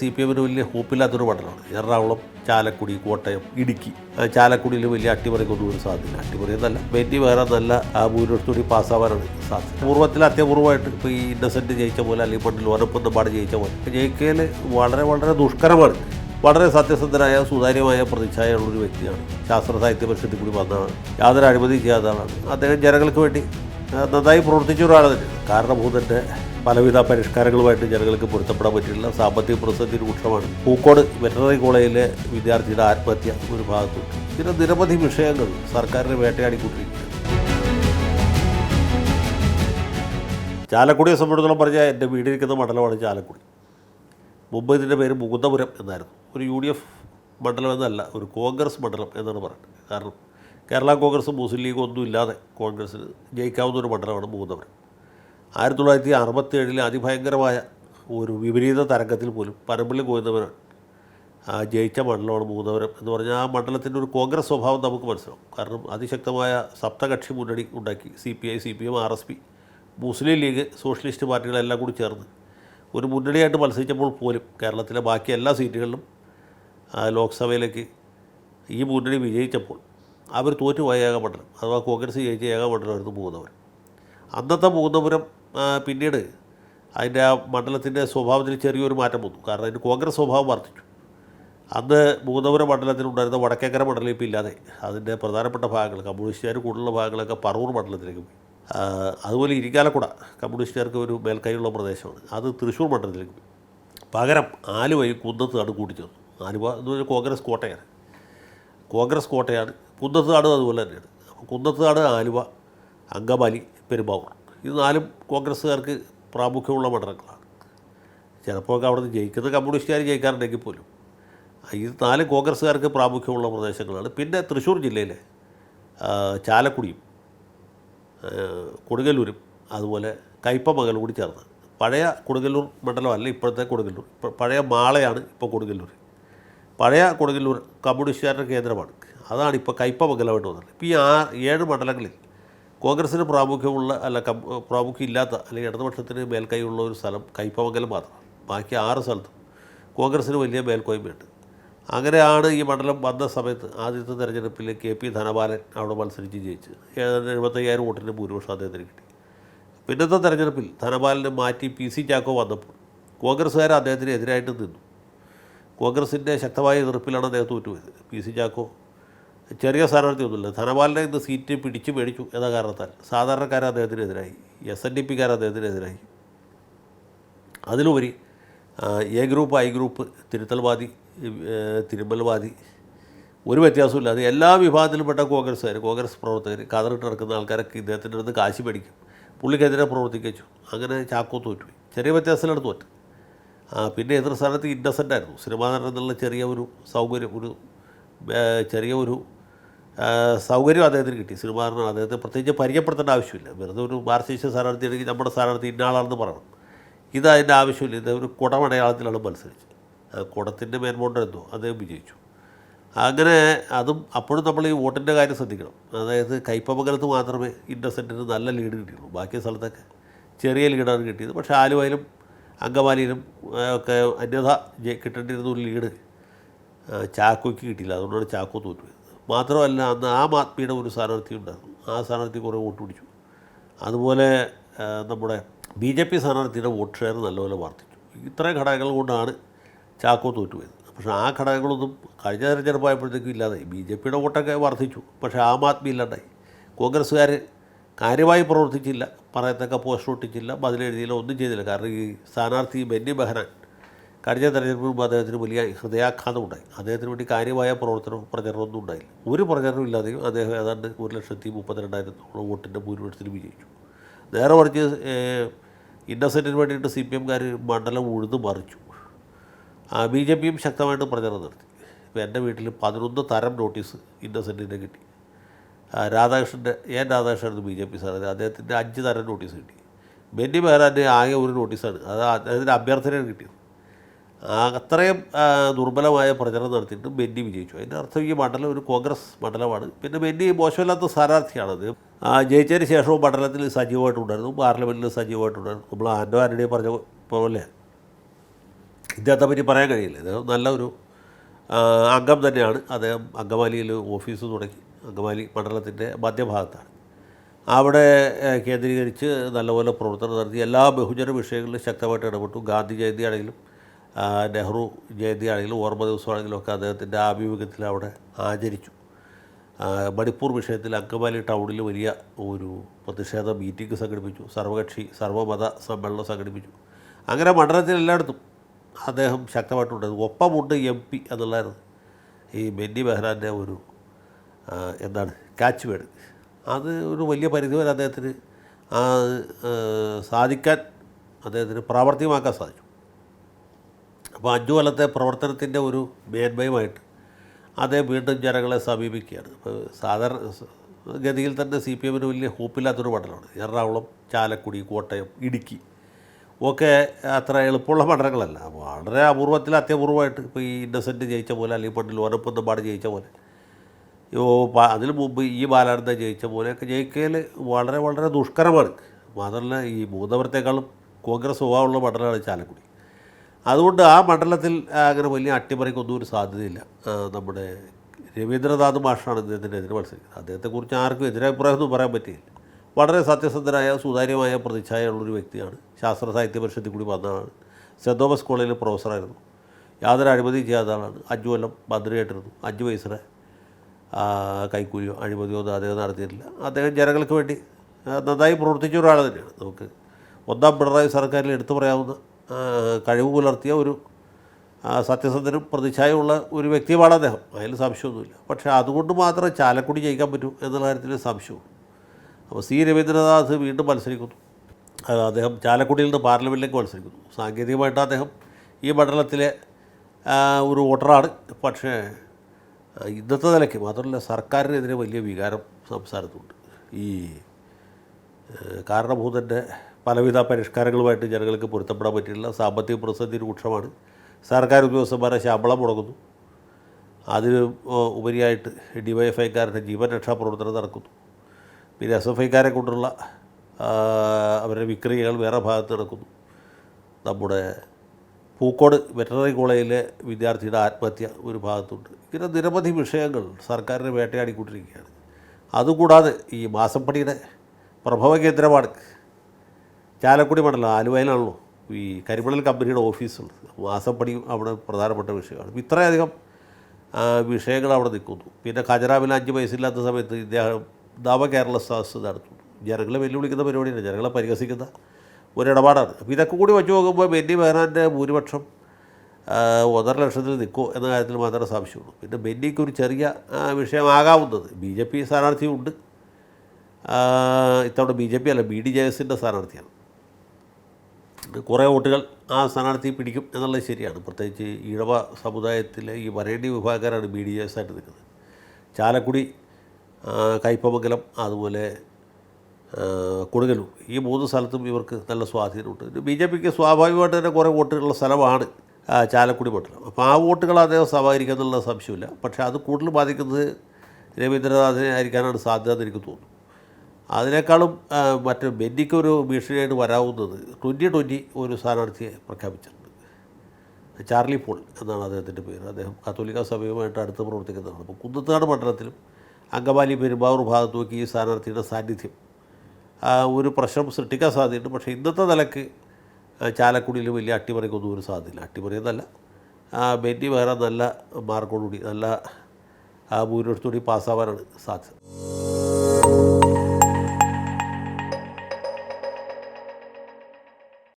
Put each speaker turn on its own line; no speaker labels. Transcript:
C P എമ്മിന് വലിയ ഹോപ്പില്ലാത്തൊരു മണ്ഡലമാണ് എറണാകുളം ചാലക്കുടി കോട്ടയം ഇടുക്കി. ചാലക്കുടിയിൽ വലിയ അട്ടിമറി ഒരു സാധ്യത അട്ടിമറി എന്നല്ല ബെന്നി വേറെ നല്ല ഭൂരിപക്ഷത്തോടി പാസ്സാവാനാണ് സാധ്യത. പൂർവത്തിൽ അത്യപൂർവമായിട്ട് ഇപ്പോൾ ഈ ഇന്നസെന്റ് ജയിച്ച പോലെ അല്ലെങ്കിൽ പണ്ടിൽ ഉറപ്പൊന്നും പാട് ജയിച്ച പോലെ ജയിക്കൽ വളരെ വളരെ ദുഷ്കരമാണ്. വളരെ സത്യസന്ധനായ സുതാര്യമായ പ്രതിച്ഛായുള്ള ഒരു വ്യക്തിയാണ്. ശാസ്ത്ര സാഹിത്യ പരിഷത്തിൽ കൂടി വന്നതാണ്. യാതൊരു അഴിമതി ചെയ്യാത്തതാണ് അദ്ദേഹം ജനങ്ങൾക്ക് വേണ്ടി നന്നായി പ്രവർത്തിച്ച ഒരാളെ തന്നെയാണ് കാരണഭൂതന്റെ പലവിധ പരിഷ്കാരങ്ങളുമായിട്ട് ജനങ്ങൾക്ക് പൊരുത്തപ്പെടാൻ പറ്റില്ല സാമ്പത്തിക പ്രതിസന്ധി രൂക്ഷമാണ്. പൂക്കോട് വെറ്ററിനറി കോളേജിലെ വിദ്യാർത്ഥിയുടെ ആത്മഹത്യ ഒരു ഭാഗത്തുണ്ട്. ഇങ്ങനെ നിരവധി വിഷയങ്ങൾ സർക്കാരിനെ വേട്ടയാടിക്കൊണ്ടിരിക്കുകയാണ്. ചാലക്കുടിയെ സംബന്ധിച്ചിടത്തോളം പറഞ്ഞാൽ എന്റെ വീടിരിക്കുന്ന മണ്ഡലമാണ് ചാലക്കുടി. മുമ്പ് ഇതിന്റെ പേര് മുകുന്ദപുരം എന്നായിരുന്നു. ഒരു യു ഡി എഫ് മണ്ഡലം എന്നല്ല ഒരു കോൺഗ്രസ് മണ്ഡലം എന്നാണ് പറയുന്നത്. കാരണം കേരള കോൺഗ്രസ് മുസ്ലിം ലീഗ് ഒന്നും ഇല്ലാതെ കോൺഗ്രസ്സിന് ജയിക്കാവുന്ന ഒരു മണ്ഡലമാണ് മുകുന്ദപുരം. ആയിരത്തി തൊള്ളായിരത്തി അറുപത്തി ഏഴിലെ അതിഭയങ്കരമായ ഒരു വിപരീത തരംഗത്തിൽ പോലും പരമ്പള്ളി ആ ജയിച്ച മണ്ഡലമാണ് മൂന്നവരം എന്ന് പറഞ്ഞാൽ ആ മണ്ഡലത്തിന്റെ ഒരു കോൺഗ്രസ് സ്വഭാവം നമുക്ക് മനസ്സിലാവും. കാരണം അതിശക്തമായ സപ്തകക്ഷി മുന്നണി ഉണ്ടാക്കി. C P I C P M R S P Muslim League socialist പാർട്ടികളെല്ലാം കൂടി ചേർന്ന് ഒരു മുന്നണിയായിട്ട് മത്സരിച്ചപ്പോൾ പോലും കേരളത്തിലെ ബാക്കി എല്ലാ സീറ്റുകളിലും ലോക്സഭയിലേക്ക് ഈ മുന്നണി വിജയിച്ചപ്പോൾ അവർ തോറ്റുപോയ ഏക മണ്ഡലം. അഥവാ കോൺഗ്രസ് ജയിച്ച ഏക മണ്ഡലമായിരുന്നു മൂന്നവരം. അന്നത്തെ മൂന്നപുരം പിന്നീട് അതിന്റെ ആ മണ്ഡലത്തിന്റെ സ്വഭാവത്തിൽ ചെറിയൊരു മാറ്റം വന്നു. കാരണം അതിന് കോൺഗ്രസ് സ്വഭാവം വർദ്ധിച്ചു. അന്ന് മൂന്നപുരം മണ്ഡലത്തിലുണ്ടായിരുന്ന വടക്കേക്കര മണ്ഡലം ഇപ്പോൾ ഇല്ലാതെ. അതിന്റെ പ്രധാനപ്പെട്ട ഭാഗങ്ങൾ കമ്മ്യൂണിസ്റ്റുകാർ കൂടുതലുള്ള ഭാഗങ്ങളൊക്കെ പറവൂർ മണ്ഡലത്തിലേക്ക് പോയി. അതുപോലെ ഇരിക്കാലക്കുട കമ്മ്യൂണിസ്റ്റുകാർക്ക് ഒരു മേൽക്കൈയുള്ള പ്രദേശമാണ്. അത് തൃശ്ശൂർ മണ്ഡലത്തിലേക്ക് പോയി. പകരം ആലുവയും കുന്നത്തുനാട് കൂട്ടിച്ചേർന്നു ആലുവ എന്ന് പറഞ്ഞാൽ കോൺഗ്രസ് കോട്ടയാണ്. കോൺഗ്രസ് കോട്ടയാണ്. കുന്നത്തുനാട് അതുപോലെ തന്നെയാണ്. കുന്നത്ത് നാട് ആലുവ അങ്കമാലി പെരുമ്പാവൂർ. ഇത് നാലും കോൺഗ്രസ്സുകാർക്ക് പ്രാമുഖ്യമുള്ള മണ്ഡലങ്ങളാണ്. ചിലപ്പോൾ അവിടെ നിന്ന് ജയിക്കുന്നത് കമ്മ്യൂണിസ്റ്റുകാർ ജയിക്കാറുണ്ടെങ്കിൽ പോലും. ഇത് നാല് കോൺഗ്രസ്സുകാർക്ക് പ്രാമുഖ്യമുള്ള പ്രദേശങ്ങളാണ്. പിന്നെ തൃശ്ശൂർ ജില്ലയിലെ ചാലക്കുടിയും കൊടുങ്ങല്ലൂരും അതുപോലെ കയ്പമംഗലം കൂടി ചേർന്ന്. പഴയ കൊടുങ്ങല്ലൂർ മണ്ഡലമല്ല ഇപ്പോഴത്തെ കൊടുങ്ങല്ലൂർ. പഴയ മാളയാണ് ഇപ്പോൾ കൊടുങ്ങല്ലൂർ. പഴയ കൊടുങ്ങല്ലൂർ കമ്മ്യൂണിസ്റ്റുകാരുടെ കേന്ദ്രമാണ്. അതാണ് ഇപ്പോൾ കയ്പമംഗലമായിട്ട് വന്നത് ഇപ്പോൾ ഈ ആ ഏഴ് മണ്ഡലങ്ങളിൽ കോൺഗ്രസ്സിന് പ്രാമുഖ്യമുള്ള അല്ല കം പ്രാമുഖ്യം ഇല്ലാത്ത അല്ലെങ്കിൽ ഇടതുപക്ഷത്തിന് മേൽക്കൈയുള്ള ഒരു സ്ഥലം കൈപ്പമംഗലം മാത്രമാണ്. ബാക്കി ആറ് സ്ഥലത്തും കോൺഗ്രസ്സിന് വലിയ മേൽക്കോയ്മയുണ്ട്. അങ്ങനെയാണ് ഈ മണ്ഡലം വന്ന സമയത്ത് ആദ്യത്തെ തെരഞ്ഞെടുപ്പിൽ കെ പി ധനപാലൻ അവിടെ മത്സരിച്ച് ജയിച്ച്. ഏതാണ്ട് എഴുപത്തയ്യായിരം വോട്ടിന്റെ ഭൂരിപക്ഷം അദ്ദേഹത്തിന് കിട്ടി പിന്നത്തെ തെരഞ്ഞെടുപ്പിൽ ധനപാലനെ മാറ്റി പി സി ചാക്കോ വന്നപ്പോൾ കോൺഗ്രസ്സുകാർ അദ്ദേഹത്തിന് എതിരായിട്ട് നിന്നു. കോൺഗ്രസിന്റെ ശക്തമായ എതിർപ്പിലാണ് അദ്ദേഹം തോറ്റുപോയത്. പി സി ചാക്കോ ചെറിയ സ്ഥാനാർത്ഥിയൊന്നുമില്ല. ധനപാലിനെ ഇന്ന് സീറ്റ് പിടിച്ചു മേടിച്ചു എന്ന കാരണത്താൽ സാധാരണക്കാർ അദ്ദേഹത്തിനെതിരായി എസ് എൻ ഡി പിക്കാർ അദ്ദേഹത്തിനെതിരായി. അതിലുപരി എ ഗ്രൂപ്പ് ഐ ഗ്രൂപ്പ് തിരുത്തൽവാദി തിരുമ്പൽവാദി ഒരു വ്യത്യാസമില്ല അത് എല്ലാ വിഭാഗത്തിൽപ്പെട്ട കോൺഗ്രസ്സുകാർ കോൺഗ്രസ് പ്രവർത്തകർ കതറിട്ട് നടക്കുന്ന ആൾക്കാരൊക്കെ ഇദ്ദേഹത്തിന്റെ അടുത്ത് കാശി മേടിക്കും. പുള്ളിക്കെതിരെ പ്രവർത്തിക്കച്ചു അങ്ങനെ ചാക്കോ തോറ്റു ചെറിയ വ്യത്യാസത്തിലാണ് തോറ്റ് പിന്നെ എതിർ സ്ഥാനത്ത് ഇന്നസെന്റ് ആയിരുന്നു. സിനിമാ നടൻ എന്നുള്ള ചെറിയ ഒരു സൗകര്യം ഒരു ചെറിയ ഒരു സൗകര്യം അദ്ദേഹത്തിന് കിട്ടി. സിനിമാറിന് അദ്ദേഹത്തെ പ്രത്യേകിച്ച് പരിചയപ്പെടുത്തേണ്ട ആവശ്യമില്ല. വെറുതെ ഒരു മാർസിസ്റ്റ് സ്ഥാനാർത്ഥി ആണെങ്കിൽ നമ്മുടെ സ്ഥാനാർത്ഥി ഇന്നാളാണെന്ന് പറയണം. ഇത് അതിന്റെ ആവശ്യമില്ല. ഇത് ഒരു കുടമടയാളത്തിലാണ് മത്സരിച്ചത്. ആ കുടത്തിന്റെ മേൽമോണ്ടെന്തോ അദ്ദേഹം വിജയിച്ചു. അങ്ങനെ അതും അപ്പോഴും നമ്മൾ ഈ വോട്ടിന്റെ കാര്യം ശ്രദ്ധിക്കണം. അതായത് കൈപ്പമംഗലത്ത് മാത്രമേ ഇന്നസെന്റിന് നല്ല ലീഡ് കിട്ടിയുള്ളൂ. ബാക്കി സ്ഥലത്തൊക്കെ ചെറിയ ലീഡാണ് കിട്ടിയത്. പക്ഷേ ആലുവയിലും അങ്കമാലിയിലും ഒക്കെ അന്യഥ ജയി- കിട്ടേണ്ടിയിരുന്ന ഒരു ലീഡ് ചാക്കോയ്ക്ക് കിട്ടിയില്ല. അതുകൊണ്ടാണ് ചാക്കോ തോറ്റുപോയത്. മാത്രമല്ല അന്ന് ആം ആദ്മിയുടെ ഒരു സ്ഥാനാർത്ഥി ഉണ്ടായിരുന്നു. ആ സ്ഥാനാർത്ഥി കുറേ വോട്ട് പിടിച്ചു. അതുപോലെ നമ്മുടെ ബി ജെ പി സ്ഥാനാർത്ഥിയുടെ വോട്ട് ഷെയർ നല്ലപോലെ വർദ്ധിച്ചു. ഇത്രയും ഘടകങ്ങൾ കൊണ്ടാണ് ചാക്കോ തോറ്റുപോയത്. പക്ഷേ ആ ഘടകങ്ങളൊന്നും കഴിഞ്ഞ തെരഞ്ഞെടുപ്പായപ്പോഴത്തേക്കും ഇല്ലാതായി. ബി ജെ പിയുടെ വോട്ടൊക്കെ വർദ്ധിച്ചു. പക്ഷേ ആം ആദ്മി ഇല്ലാണ്ടായി. കോൺഗ്രസ്സുകാർ കാര്യമായി പ്രവർത്തിച്ചില്ല. പറയത്തക്ക പോസ്റ്റർ ഒട്ടിച്ചില്ല ബതിലെഴുതിയില്ല ഒന്നും ചെയ്തില്ല. കാരണം ഈ സ്ഥാനാർത്ഥി ബെന്നി ബെഹനാൻ കഴിഞ്ഞ തെരഞ്ഞെടുപ്പ് മുമ്പ് അദ്ദേഹത്തിന് വലിയ ഹൃദയാഘാതം ഉണ്ടായി. അദ്ദേഹത്തിന് വേണ്ടി കാര്യമായ പ്രവർത്തനവും പ്രചരണമൊന്നും ഉണ്ടായില്ല. ഒരു പ്രചരണവും ഇല്ലാതെയും അദ്ദേഹം ഏതാണ്ട് ഒരു ലക്ഷത്തി മുപ്പത്തിരണ്ടായിരത്തോളം വോട്ടിന്റെ ഭൂരിപക്ഷത്തിൽ വിജയിച്ചു. നേരെ മറിച്ച് ഇന്നസെന്റിന് വേണ്ടിയിട്ട് സി പി എംകാർ മണ്ഡലം ഉഴുതു മറിച്ചു. ബി ജെ പിയും ശക്തമായിട്ട് പ്രചരണം നടത്തി. ഇപ്പോൾ എന്റെ വീട്ടിൽ പതിനൊന്ന് തരം നോട്ടീസ് ഇന്നസെന്റിന്റെ കിട്ടി. രാധാകൃഷ്ണന്റെ എൻ രാധാകൃഷ്ണനായിരുന്നു ബി ജെ പി സാറേ. അദ്ദേഹത്തിന്റെ അഞ്ച് തരം നോട്ടീസ് കിട്ടി. ബെന്നി ബെഹ്റാന്റെ ആകെ ഒരു നോട്ടീസാണ്. അത് അദ്ദേഹത്തിന്റെ അഭ്യർത്ഥനയാണ് കിട്ടിയത്. അത്രയും ദുർബലമായ പ്രചരണം നടത്തിയിട്ട് ബെന്നി വിജയിച്ചു. അതിന്റെ അർത്ഥം ഈ മണ്ഡലം ഒരു കോൺഗ്രസ് മണ്ഡലമാണ്. പിന്നെ ബെന്നി മോശമില്ലാത്ത സ്ഥാനാർത്ഥിയാണത്. ജയിച്ചതിന് ശേഷവും മണ്ഡലത്തിൽ സജീവമായിട്ടുണ്ടായിരുന്നു പാർലമെന്റിൽ സജീവമായിട്ടുണ്ടായിരുന്നു നമ്മൾ ആൻഡോ ആന്റണിയെ പറഞ്ഞ പോലെ. ഇദ്ദേഹത്തെ പറ്റി പറയാൻ കഴിയില്ല. ഇത് നല്ലൊരു അംഗം തന്നെയാണ്. അദ്ദേഹം അങ്കമാലിയിൽ ഓഫീസ് തുടങ്ങി. അങ്കമാലി മണ്ഡലത്തിന്റെ മധ്യഭാഗത്താണ്. അവിടെ കേന്ദ്രീകരിച്ച് നല്ലപോലെ പ്രവർത്തനം നടത്തി. എല്ലാ ബഹുജന വിഷയങ്ങളിലും ശക്തമായിട്ട് ഇടപെട്ടു. ഗാന്ധി ജയന്തി ആണെങ്കിലും നെഹ്റു ജയന്തി ആണെങ്കിലും ഓർമ്മ ദിവസമാണെങ്കിലും ഒക്കെ അദ്ദേഹത്തിന്റെ ആഭിമുഖ്യത്തിൽ അവിടെ ആചരിച്ചു. മണിപ്പൂർ വിഷയത്തിൽ അങ്കമാലി ടൗണിൽ വലിയ ഒരു പ്രതിഷേധ മീറ്റിംഗ് സംഘടിപ്പിച്ചു. സർവകക്ഷി സർവമത സമ്മേളനം സംഘടിപ്പിച്ചു. അങ്ങനെ മണ്ഡലത്തിൽ എല്ലായിടത്തും അദ്ദേഹം ശക്തമായിട്ടുണ്ട്. ഒപ്പമുണ്ട് എം പി എന്നുള്ളതായിരുന്നു. ഈ ബെന്നി ബെഹ്റാന്റെ ഒരു എന്താണ് കാച്ച് വേർഡ്. അത് ഒരു വലിയ പരിധി വരെ അദ്ദേഹത്തിന് സാധിക്കാൻ അദ്ദേഹത്തിന് പ്രാവർത്തികമാക്കാൻ സാധിച്ചു. അപ്പോൾ അഞ്ചു കൊല്ലത്തെ പ്രവർത്തനത്തിന്റെ ഒരു മേന്മയുമായിട്ട് അതേ വീണ്ടും ജനങ്ങളെ സമീപിക്കുകയാണ്. അപ്പോൾ സാധാരണ ഗതിയിൽ തന്നെ സി പി എമ്മിന് വലിയ ഹോപ്പില്ലാത്തൊരു മണ്ഡലമാണ്. എറണാകുളം ചാലക്കുടി കോട്ടയം ഇടുക്കി ഒക്കെ അത്ര എളുപ്പമുള്ള മണ്ഡലങ്ങളല്ല. വളരെ അപൂർവത്തിൽ അത്യപൂർവമായിട്ട് ഇപ്പോൾ ഈ ഇന്നസെന്റ് ജയിച്ച പോലെ അല്ലെങ്കിൽ പണ്ടിൽ ഓരപ്പന്തമ്പാട് ജയിച്ച പോലെ യോ അതിന് മുമ്പ് ഈ ബാലാനന്ദ ജയിച്ച പോലെയൊക്കെ ജയിക്കൽ വളരെ വളരെ ദുഷ്കരമാണ്. മാത്രമല്ല ഈ മൂന്നവരത്തേക്കാളും കോൺഗ്രസ് സ്വഭാവമുള്ള മണ്ഡലമാണ് ചാലക്കുടി. അതുകൊണ്ട് ആ മണ്ഡലത്തിൽ അങ്ങനെ വലിയ അട്ടിമറിക്കൊന്നും ഒരു സാധ്യതയില്ല. നമ്മുടെ രവീന്ദ്രനാഥ് മാഷാണ് അദ്ദേഹത്തിന്റെ എതിരെ മത്സരിക്കുന്നത്. അദ്ദേഹത്തെക്കുറിച്ച് ആർക്കും എതിരഭിപ്രായമൊന്നും പറയാൻ പറ്റിയില്ല. വളരെ സത്യസന്ധനായ സുതാര്യമായ പ്രതിച്ഛായുള്ളൊരു വ്യക്തിയാണ്. ശാസ്ത്ര സാഹിത്യ പരിഷത്തിൽ കൂടി വന്നതാണ് സെന്റ് തോമസ് കോളേജിൽ പ്രൊഫസറായിരുന്നു. യാതൊരു അഴിമതിയും ചെയ്യാത്ത ആളാണ്. അഞ്ചു കൊല്ലം മന്ത്രിയായിട്ടിരുന്നു. അഞ്ച് വയസ്സിലെ കൈക്കൂലിയോ അഴിമതിയോ ഒന്നും അദ്ദേഹം നടത്തിയിട്ടില്ല. അദ്ദേഹം ജനങ്ങൾക്ക് വേണ്ടി നന്നായി പ്രവർത്തിച്ച ഒരാൾ തന്നെയാണ്. നമുക്ക് ഒന്നാം പിണറായി സർക്കാരിൽ എടുത്തു പറയാവുന്ന കഴിവ് പുലർത്തിയ ഒരു സത്യസന്ധനും പ്രതിച്ഛായുള്ള ഒരു വ്യക്തിയുമാണ് അദ്ദേഹം. അതിൽ സംശയമൊന്നുമില്ല. പക്ഷേ അതുകൊണ്ട് മാത്രം ചാലക്കുടി ജയിക്കാൻ പറ്റൂ എന്നുള്ള കാര്യത്തിൽ സംശയവും. അപ്പോൾ സി രവീന്ദ്രനാഥ് വീണ്ടും മത്സരിക്കുന്നു. അദ്ദേഹം ചാലക്കുടിയിൽ നിന്ന് പാർലമെന്റിലേക്ക് മത്സരിക്കുന്നു. സാങ്കേതികമായിട്ട് അദ്ദേഹം ഈ മണ്ഡലത്തിലെ ഒരു വോട്ടറാണ്. പക്ഷേ ഇന്നത്തെ നിലയ്ക്ക് മാത്രമല്ല സർക്കാരിനെതിരെ വലിയ വികാരം സംസാരത്തുണ്ട് ഈ കാരണഭൂതന്റെ പലവിധ പരിഷ്കാരങ്ങളുമായിട്ട് ജനങ്ങൾക്ക് പൊരുത്തപ്പെടാൻ പറ്റില്ല സാമ്പത്തിക പ്രതിസന്ധി രൂക്ഷമാണ്. സർക്കാർ ഉദ്യോഗസ്ഥന്മാരെ ശമ്പളം മുടങ്ങുന്നു. അതിന് ഉപരിയായിട്ട് ഡി വൈ എഫ് ഐക്കാരുടെ ജീവൻ രക്ഷാ പ്രവർത്തനം നടക്കുന്നു. പിന്നെ എസ് എഫ് ഐക്കാരെ കൊണ്ടുള്ള അവരുടെ വിക്രിയകൾ വേറെ ഭാഗത്ത് നടക്കുന്നു. നമ്മുടെ പൂക്കോട് വെറ്ററി കോളേജിലെ വിദ്യാർത്ഥിയുടെ ആത്മഹത്യ ഒരു ഭാഗത്തുണ്ട്. ഇങ്ങനെ നിരവധി വിഷയങ്ങൾ സർക്കാരിനെ വേട്ടയാടിക്കൊണ്ടിരിക്കുകയാണ്. അതുകൂടാതെ ഈ മാസപ്പടിയുടെ പ്രഭവ കേന്ദ്രമാണ് ചാലക്കുടി മണ്ഡലം ആലുവയിലാണല്ലോ. ഈ കരിമണൽ കമ്പനിയുടെ ഓഫീസുള്ളത് മാസപ്പടി അവിടെ പ്രധാനപ്പെട്ട വിഷയമാണ്. ഇത്രയധികം വിഷയങ്ങൾ അവിടെ നിൽക്കുന്നു. പിന്നെ ഖജറാവിൽ അഞ്ച് പൈസയില്ലാത്ത സമയത്ത് ഇദ്ദേഹം നവ കേരള സദസ് നടത്തുന്നു. ജനങ്ങളെ വെല്ലുവിളിക്കുന്ന പരിപാടിയാണ്. ജനങ്ങളെ പരിഹസിക്കുന്ന ഒരിടപാടാണ്. അപ്പോൾ ഇതൊക്കെ കൂടി വെച്ച് നോക്കുമ്പോൾ ബെന്നി ബെഹ്റാന്റെ ഭൂരിപക്ഷം ഒന്നര ലക്ഷത്തിൽ നിൽക്കുമോ എന്ന കാര്യത്തിൽ മാത്രമേ സംശയമുള്ളൂ. പിന്നെ ബെന്നിക്ക് ഒരു ചെറിയ വിഷയമാകാവുന്നത്. ബി ജെ പി സ്ഥാനാർത്ഥിയുണ്ട്. ഇത്തവണ ബി ജെ പി അല്ല ബി ഡി ജെ എസിന്റെ സ്ഥാനാർത്ഥിയാണ്. കുറേ വോട്ടുകൾ ആ സ്ഥാനാർത്ഥി പിടിക്കും എന്നുള്ളത് ശരിയാണ്. പ്രത്യേകിച്ച് ഈഴവ സമുദായത്തിലെ ഈ വരേണ്യ വിഭാഗക്കാരാണ് ബി ഡി എസ് ആയിട്ട് നിൽക്കുന്നത്. ചാലക്കുടി കയ്പമംഗലം അതുപോലെ കൊടുങ്ങലൂർ ഈ മൂന്ന് സ്ഥലത്തും ഇവർക്ക് നല്ല സ്വാധീനമുണ്ട്. ബി ജെ പിക്ക് സ്വാഭാവികമായിട്ട് തന്നെ കുറേ വോട്ടുകളുള്ള സ്ഥലമാണ് ചാലക്കുടി മണ്ഡലം അപ്പോൾ ആ വോട്ടുകൾ അദ്ദേഹം സമാഹരിക്കുക എന്നുള്ള സംശയമില്ല. പക്ഷേ അത് കൂടുതൽ ബാധിക്കുന്നത് രവീന്ദ്രനാഥിനെ ആയിരിക്കാനാണ് സാധ്യത എന്ന് എനിക്ക് തോന്നുന്നു. അതിനേക്കാളും മറ്റേ ബെന്നിക്ക് ഒരു ഭീഷണിയായിട്ട് വരാവുന്നത് ട്വന്റി ട്വന്റി ഒരു സ്ഥാനാർത്ഥിയെ പ്രഖ്യാപിച്ചിട്ടുണ്ട്. ചാർലി പോൾ എന്നാണ് അദ്ദേഹത്തിന്റെ പേര്. അദ്ദേഹം കത്തോലിക്ക സഭയുമായിട്ട് അടുത്ത് പ്രവർത്തിക്കുന്നതാണ്. അപ്പോൾ കുന്നത്താട് മണ്ഡലത്തിലും അങ്കമാലി പെരുമ്പാവൂർ നോക്കി ഈ സ്ഥാനാർത്ഥിയുടെ സാന്നിധ്യം ഒരു പ്രശ്നം സൃഷ്ടിക്കാൻ സാധ്യതയുണ്ട്. പക്ഷേ ഇന്നത്തെ നിലയ്ക്ക് ചാലക്കുടിയിൽ വലിയ അട്ടിമറിക്കൊന്നും ഒരു സാധ്യതയില്ല. അട്ടിമറി എന്നല്ല ബെന്നി വേറെ നല്ല മാർക്കോടുകൂടി നല്ല ഭൂരിപക്ഷത്തോടി പാസ്സാവാനാണ് സാധ്യത.